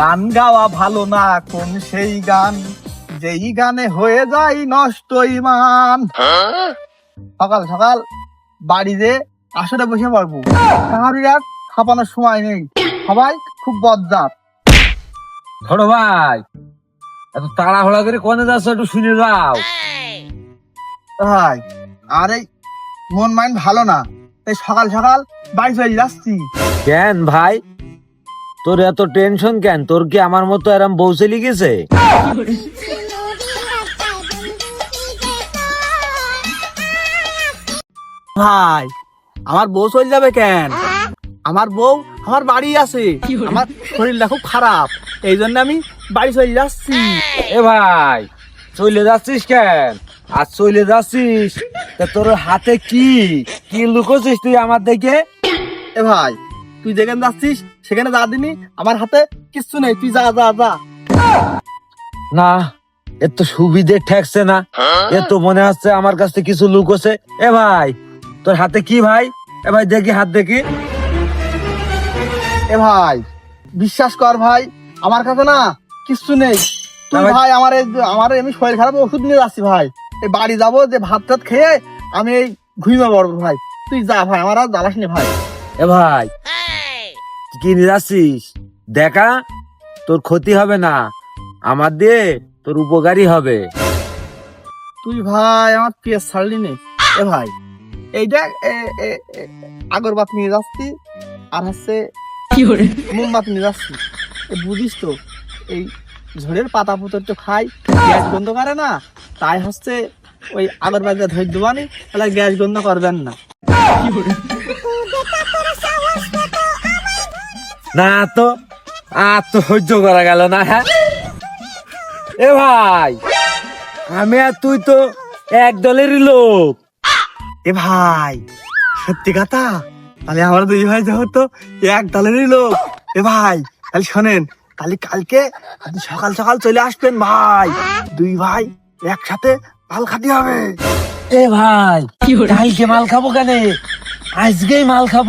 গান গাওয়া ভালো না কোন সেই গান? যেই গানে হয়ে যায় নষ্ট ইমান। সকাল সকাল বাড়িতে আসরে বসে পারব কাহারই আর খাপানোর সময় নেই। সবাই খুব বজ্জাত। ছোট ভাই এত তাড়াহুড়া করে কোনে যাচ্ছ একটু শুনে যাও। ভাই আর এই মন মাইন্ড ভালো না। তাই সকাল সকাল বাড়ি চলে যাচ্ছি। কেন ভাই? তোর এত টেনশন কেন? তোর কি আমার মতো এরম বউসে গেছে? ভাই আমার বউ চলে যাবে কেন? আমার বউ আমার বাড়ি আছে। আমার শরীরটা খুব খারাপ। এই জন্য আমি বাড়ি চলে যাচ্ছি। এ ভাই চলে যাচ্ছিস কেন? আর চলে যাচ্ছিস। তা তোর হাতে কি? কি লুকোছিস তুই আমার দেখে? এ ভাই তুই যেখানে যাচ্ছিস সেখানে যা দিনি আমার হাতে কিচ্ছু নেই তুই যা যা যা। না এ তো সুবিধে ঠেকছে না। এ তো মনে হচ্ছে আমার কাছ থেকে কিছু লুকোছে এ ভাই তোর হাতে কি ভাই? এ ভাই দেখি হাত দেখি। এ ভাই বিশ্বাস কর ভাই আমার কাছে না কিচ্ছু নেই। তুই ভাই- আমার এই- আমার আমি শরীর খারাপ ওষুধ নিয়ে যাচ্ছি ভাই। এই বাড়ি যাব যে ভাত টাত খেয়ে আমি এই ঘুমিয়ে পড়ব ভাই। তুই যা ভাই আমার আর জ্বালাস নি ভাই। এ ভাই কি নিয়ে যাচ্ছিস দেখা তোর ক্ষতি হবে না। আমার দিয়ে তোর উপকারী হবে। তুই ভাই আমার পেঁয়াজ ছাড়লি নে। এ ভাই এইটা এ- এ- এ- আগরবাত নিয়ে যাচ্ছি আর হচ্ছে মোমবাত নিয়ে যাচ্ছি। বুঝিস তো এই ঝড়ের পাতা পুতর তো খাই গ্যাস গন্ধ করে না তাই হচ্ছে ওই আগরবাতিটা ধরে দেবানি তাহলে গ্যাস গন্ধ করবেন না। না তো আর তো সহ্য করা গেল না হ্যাঁ? এ ভাই আমি আর তুই তো এক দলেরই লোক। এ ভাই সত্যি কথা? তাহলে আমরা দুই ভাই যেহেতু এক দলেরই লোক। এ ভাই তাহলে শোনেন তাহলে কালকে আপনি সকাল সকাল চলে আসবেন ভাই। দুই ভাই একসাথে মাল খাতে হবে। এ ভাই কালকে মাল খাব কেন? আজকেই মাল খাব।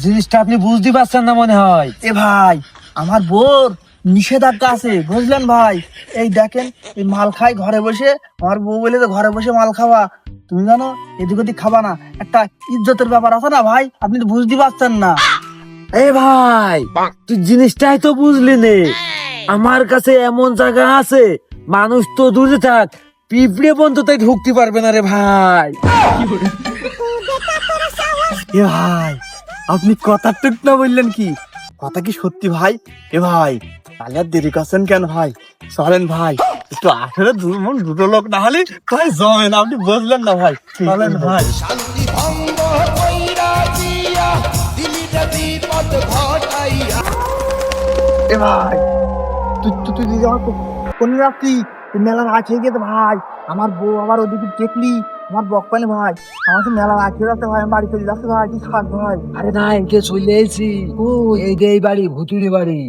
জিনিসটা আপনি বুঝতে পারছেন না মনে হয়। এ ভাই আমার বোর নিষেধাজ্ঞা আছে বুঝলেন ভাই? এই দেখেন এই মাল খাই ঘরে বসে আমার বউ বলে তো ঘরে বসে মাল খাওয়া। তুমি জানো এদিক ওদিক খাবা না। একটা ইজ্জতের ব্যাপার আছে না ভাই? আপনি তো বুঝতে পারছেন না। এ ভাই তুই জিনিসটাই তো বুঝলি নে। আমার কাছে এমন জায়গা আছে মানুষ তো দূরে থাক পিঁপড়ে পর্যন্ত তাই ঢুকতে পারবে না রে ভাই। এ ভাই আপনি কথা টুক না বললেন কি কথা কি সত্যি ভাই এ ভাই তাহলে আর দেরি করছেন কেন ভাই চলেন ভাই একটু আসলে মন দুটো লোক না হলে ভাই জমেন আপনি বুঝলেন না ভাই চলেন ভাই এ ভাই তুই তুই দিদি আমার কোন রাত্রি তুই মেলা রাত হয়ে গেছে ভাই আমার বউ আবার ওদিকে দেখলি আমার বক পানি ভাই আমাকে মেলা হয়ে যাচ্ছে ভাই বাড়ি চলে যাচ্ছে ভাই তুই থাক ভাই? আরে না একে চলে এসেছি? এই যে এই বাড়ি ভুতুড়ি বাড়ি।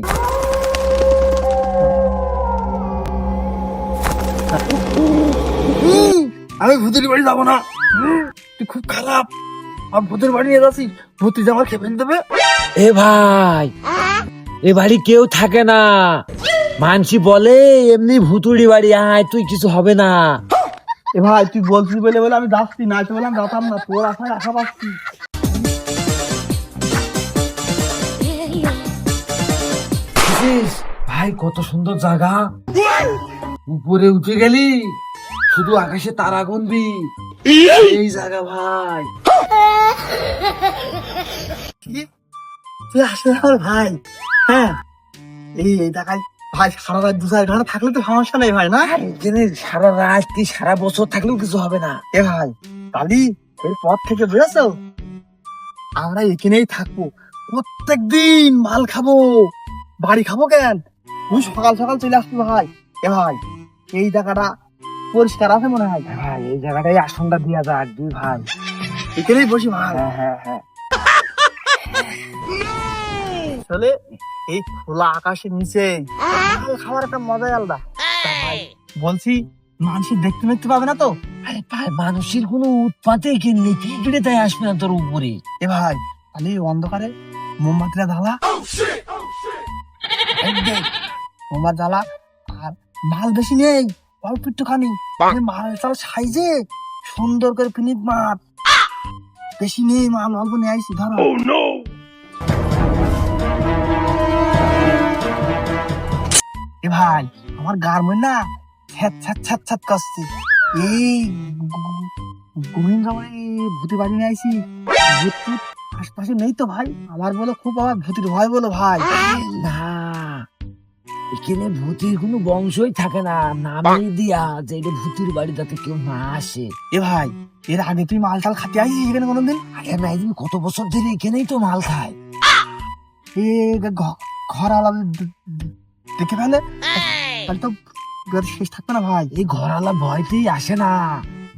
আমি ভূতের বাড়ি যাব না। তুই খুব খারাপ। আমি ভূতের বাড়ি নিয়ে যাচ্ছি। ভূতি আমার খেয়ে ফেলে দেবে। এ ভাই এ বাড়ি কেউ থাকে না। মানসি বলে এমনি ভুতুড়ি বাড়ি আয় তুই কিছু হবে না। এ ভাই তুই বলছিস বলে বলে আমি যাচ্ছি না তো বললাম যাতাম না। তোর আশায় আশা পাচ্ছি। ভাই কত সুন্দর জায়গা। উপরে উঠে গেলি শুধু আকাশে তারা গুনবি। এই জায়গা ভাই। তুই আসলে আমার ভাই। হ্যাঁ এই এই দেখাই। ভাই সারা রাত দু চার থাকলে তো সমস্যা নেই ভাই না? এখানে সারা রাত কি সারা বছর থাকলেও কিছু হবে না। এ ভাই কালি এর পর থেকে বুঝেছ আমরা এখানেই থাকব। প্রত্যেক দিন মাল খাব। বাড়ি খাব কেন? তুই সকাল সকাল চলে আসবি ভাই। এ ভাই এই জায়গাটা পরিষ্কার আছে মনে হয়? ভাই এই জায়গাটাই আসনটা দিয়া যাক দুই ভাই। এখানেই বসি ভাই। হ্যাঁ হ্যাঁ হ্যাঁ। এই খোলা আকাশের নিচে। খাওয়ার একটা মজাই আলাদা। বলছি মানুষের দেখতে দেখতে পাবে না তো? আরে ভাই মানুষের কোনো উৎপাতে কিননি পিঁপড়ে তাই আসবে না তোর উপরে? এ ভাই তাহলে অন্ধকারে মোমবাতিটা জ্বালা। এই দেখ, মোমবার জ্বালা আর মাল বেশি নেই অল্প একটুখানি। মাল চাল সাইজে সুন্দর করে পিনিক মাছ বেশি নেই মাল অল্প নিয়ে আইসি ধরো। ভাই, আমার গার্মেন্ট না ছ্যাত ছ্যাত ছ্যাত ছ্যাত করছে। এই গোবিন্দ ভূতি বাড়ি নিয়ে আইসি ভূত আশপাশে নেই তো ভাই। আমার বলো খুব আমার ভূতির ভয় বলো ভাই। না, এখানে ভূতির কোনো বংশই থাকে না। নামই দিয়া যে এটা ভূতির বাড়ি, যাতে কেউ না আসে। এ ভাই, এর আগে তুই মাল টাল খাতে আইসিস এখানে কোনোদিন? আরে ভাই তুমি কত বছর ধরে এখানেই তো মাল খায় এ ঘর আলাদা দেখে ফেলে তাহলে তো শেষ থাকবে না ভাই। এই ঘরালা ভয়তেই আসে না।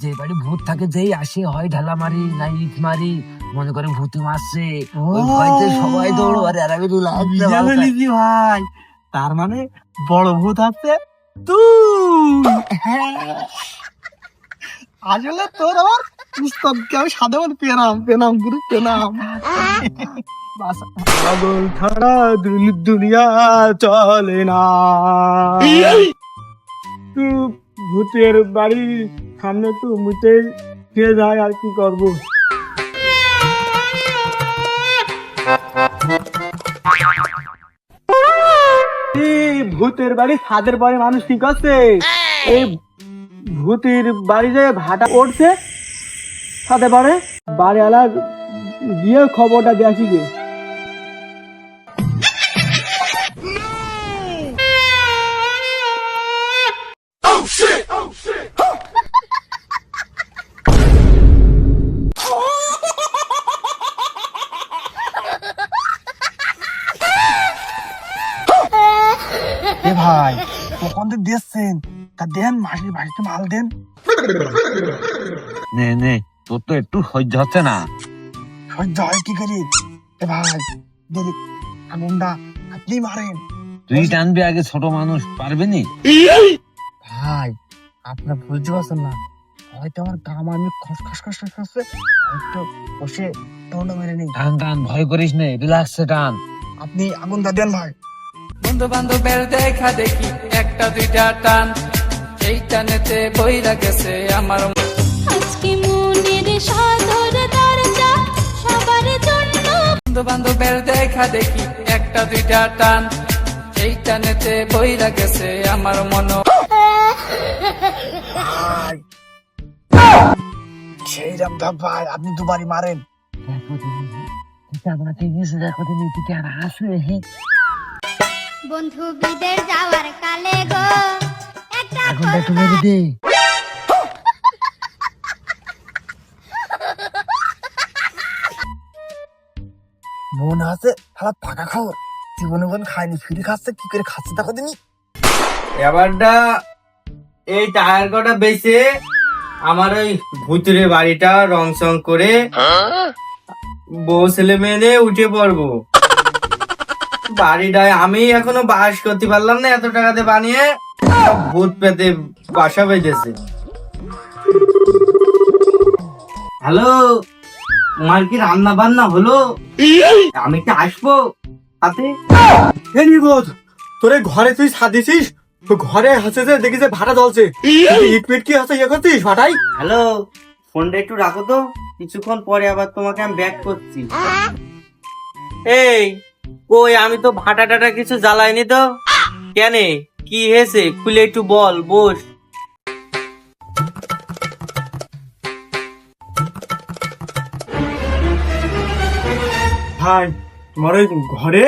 যে বাড়ি ভূত থাকে যেই আসে হয় ঢালা মারি না ইট মারি মনে করে ভূতি মারছে। ওই ভয়তে সবাই দৌড় আরে আর আমি ভাই। তার মানে বড় ভূত আছে তুই। আসলে তোর আমার উস্তাদকে আমি সাধারণ পেনাম পেনাম গুরু পেনাম। পাগল ছাড়া দুনিয়া চলে না। তু ভূতের বাড়ি সামনে তো মুতে খেয়ে যায় আর কি করব? ভূতের বাড়ি ছাদের বাড়ি মানুষ ঠিক আছে এই ভূতের বাড়ি যে ভাটা পড়ছে ছাদে পারে? বাড়িওয়ালা গিয়ে খবরটা দেখি গে। এ ভাই কখন তো দিচ্ছেন তা দেন মাসির বাড়িতে মাল দেন। নে নে। তোর তো একটু সহ্য হচ্ছে না। সহ্য হয় কি করি? এ ভাই দেখি আগুনটা আপনি মারেন। তুই টানবি আগে ছোট মানুষ পারবে নি? ভাই আপনার বুঝতে পারছেন না। হয়তো আমার গাম আমি খস খস খস খস খসছে একটু বসে মেরে নিই। টান টান ভয় করিস নে রিল্যাক্সে টান। আপনি আগুনটা দেন ভাই। বন্ধু বান্ধবের দেখা দেখি একটা দুইটা টান। এই টানেতে বইরা গেছে আমার আজকে মনের বন্ধু বান্ধবের দেখা দেখি একটা দুইটা টান। এই টানেতে বইরা গেছে আমার মন। সেই ভাই আপনি দুবারই মারেন। বন্ধু বিদের যাওয়ার কালে গো একটা মন আছে? হালা পাকা খাও জীবনে কোন খায়নি ফিরে খাচ্ছে, কি করে খাচ্ছে দেখো দিনি এবারটা এই টায়ার কটা বেচে আমার ওই ভুতুরে বাড়িটা রং সং করে বউ ছেলে মেয়ে উঠে পড়ব। বাড়িটায় আমি এখনও বাস করতে পারলাম না এত টাকাতে বানিয়ে। ভূত পেতে বাসা বেঁধেছে। হ্যালো? তোমার কি রান্না বান্না হলো আমি কি আসব? হাতে হে নিবোধ তোরে ঘরে তুই সাদিছিস তো ঘরে হাসে যে দেখি যে ভাড়া জ্বলছে। পিট কি আছে ইয়ে করছিস ভাটাই? হ্যালো ফোনটা একটু রাখো তো। কিছুক্ষণ পরে আবার তোমাকে আমি ব্যাক করছি। এই কই আমি তো ভাটা টাটা কিছু জ্বালাইনি তো। কেন? কি হয়েছে? খুলে একটু বল বস। ভাই তোমার ওই ঘরে?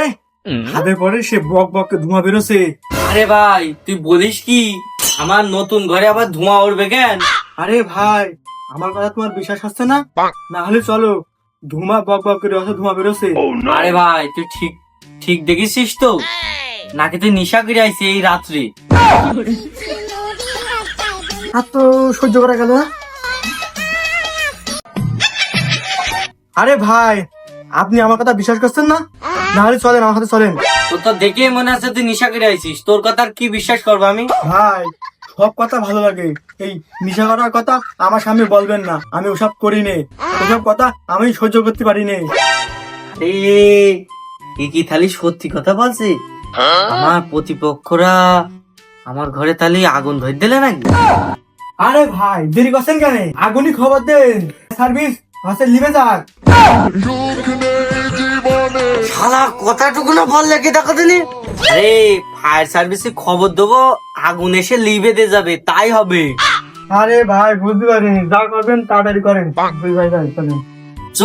হাতে পরে সে বক বক ধোঁয়া বেরোছে আরে ভাই তুই বলিস কি? আমার নতুন ঘরে আবার ধোঁয়া উঠবে কেন? আরে ভাই আমার কথা তোমার বিশ্বাস হচ্ছে না? না হলে চলো ধুমা বক বক করে অত ধোঁয়া বেরোছে আরে ভাই তুই ঠিক ঠিক দেখেছিস তো? নাকি তুই নিশা করে আইছি এই রাত্রে? আর তো সহ্য করা গেল না। আরে ভাই আপনি আমার কথা বিশ্বাস করছেন না? নাহলে চলেন আমার সাথে চলেন। তোর তো দেখে মনে আছে তুই নিশা করে আইছিস। তোর কথা আর কি বিশ্বাস করব আমি? ভাই সব কথা ভালো লাগে। এই নিশা করার কথা আমার সামনে বলবেন না। আমি ওসব করি নে। ওসব কথা আমি সহ্য করতে পারি নে। আরে এ কি খালি সত্যি কথা বলছে? আমার প্রতিপক্ষরা আমার ঘরে তাহলে আগুন ধরে দিলে নাকি? আরে ভাই দেরি করছেন কেন? আগুনই খবর দেন। সার্ভিস হাসে লিবে যাক শালা কথাটুকু না বললে কি দেখো আরে ফায়ার সার্ভিসে খবর দেবো আগুন এসে লিভে দিয়ে যাবে তাই হবে। আরে ভাই বুঝতে পারিনি। যা করবেন তাড়াতাড়ি করেন। দুই ভাই ভাই চলেন চ